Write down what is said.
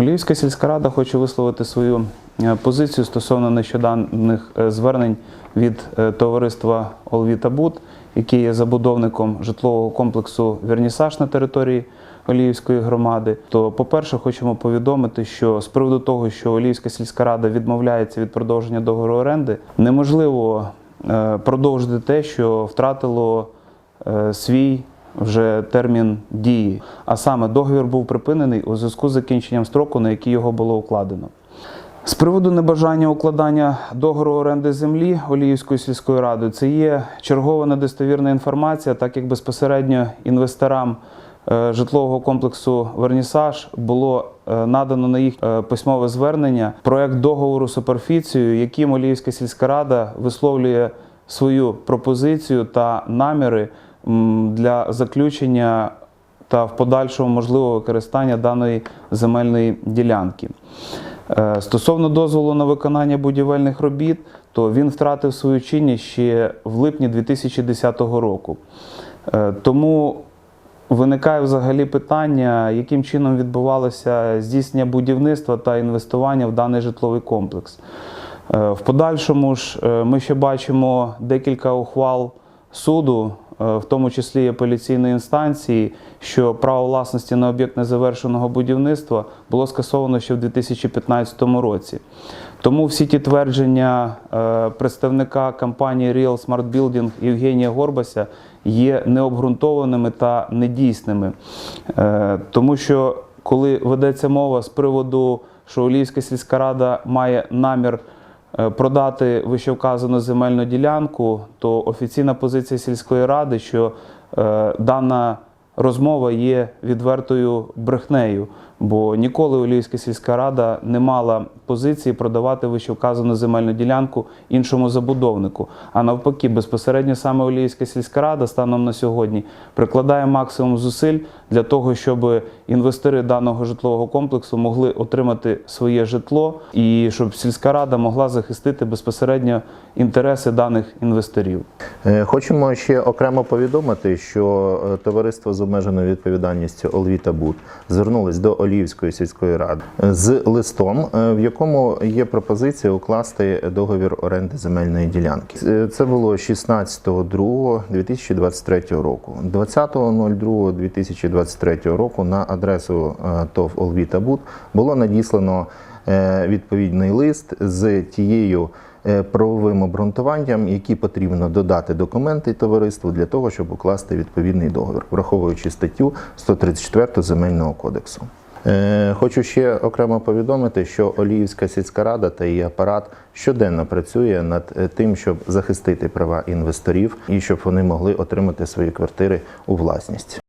Олівська сільська рада хоче висловити свою е, позицію стосовно нещодавних е, звернень від е, товариства Олвітабуд, який є забудовником житлового комплексу Вернісаж на території Оліївської громади. То, по-перше, хочемо повідомити, що з приводу того, що Оліївська сільська рада відмовляється від продовження договору оренди, неможливо продовжити те, що втратило свій вже термін дії. А саме договір був припинений у зв'язку з закінченням строку, на який його було укладено. З приводу небажання укладання договору оренди землі Оліївською сільською радою, це є чергова недостовірна інформація, так як безпосередньо інвесторам е, житлового комплексу Вернісаж було е, надано на їх е, письмове звернення проект договору суперфіцію, яким Оліївська сільська рада висловлює свою пропозицію та наміри для заключення та в подальшому можливого використання даної земельної ділянки. Е, Стосовно дозволу на виконання будівельних робіт, то він втратив свою чинність ще в липні 2010 року. Е, Тому виникає взагалі питання, яким чином відбувалося здійснення будівництва та інвестування в даний житловий комплекс. Е, В подальшому ж ми ще бачимо декілька ухвал суду, в тому числі апеляційної інстанції, що право власності на об'єкт незавершеного будівництва було скасовано ще в 2015 році. Тому всі ті твердження е, представника компанії Real Smart Building Євгенія Горбася є необґрунтованими та недійсними. Е, Тому що коли ведеться мова з приводу, що Олівська сільська рада має намір е, продати вищевказану земельну ділянку, то офіційна позиція сільської ради, що е, дана розмова є відвертою брехнею, бо ніколи Олівська сільська рада не мала позиції продавати вищевказану земельну ділянку іншому забудовнику. А навпаки, безпосередньо саме Олівська сільська рада станом на сьогодні прикладає максимум зусиль для того, щоб інвестори даного житлового комплексу могли отримати своє житло і щоб сільська рада могла захистити безпосередньо інтереси даних інвесторів. Е, Хочемо ще окремо повідомити, що е, товариство з обмеженою відповідальністю Олвіта Буд звернулось до Олівської сільської ради з листом, е, в якому є пропозиція укласти договір оренди земельної ділянки. Е, Це було 16.02.2023 року. 20.02.2023 року на адресу е, ТОВ Олвіта Буд було надіслано відповідний лист з тією правовим обґрунтуванням, які потрібно додати документи товариству для того, щоб укласти відповідний договір, враховуючи статтю 134 земельного кодексу. Е, Хочу ще окремо повідомити, що Оліївська сільська рада та її апарат щоденно працює над е, тим, щоб захистити права інвесторів і щоб вони могли отримати свої квартири у власність.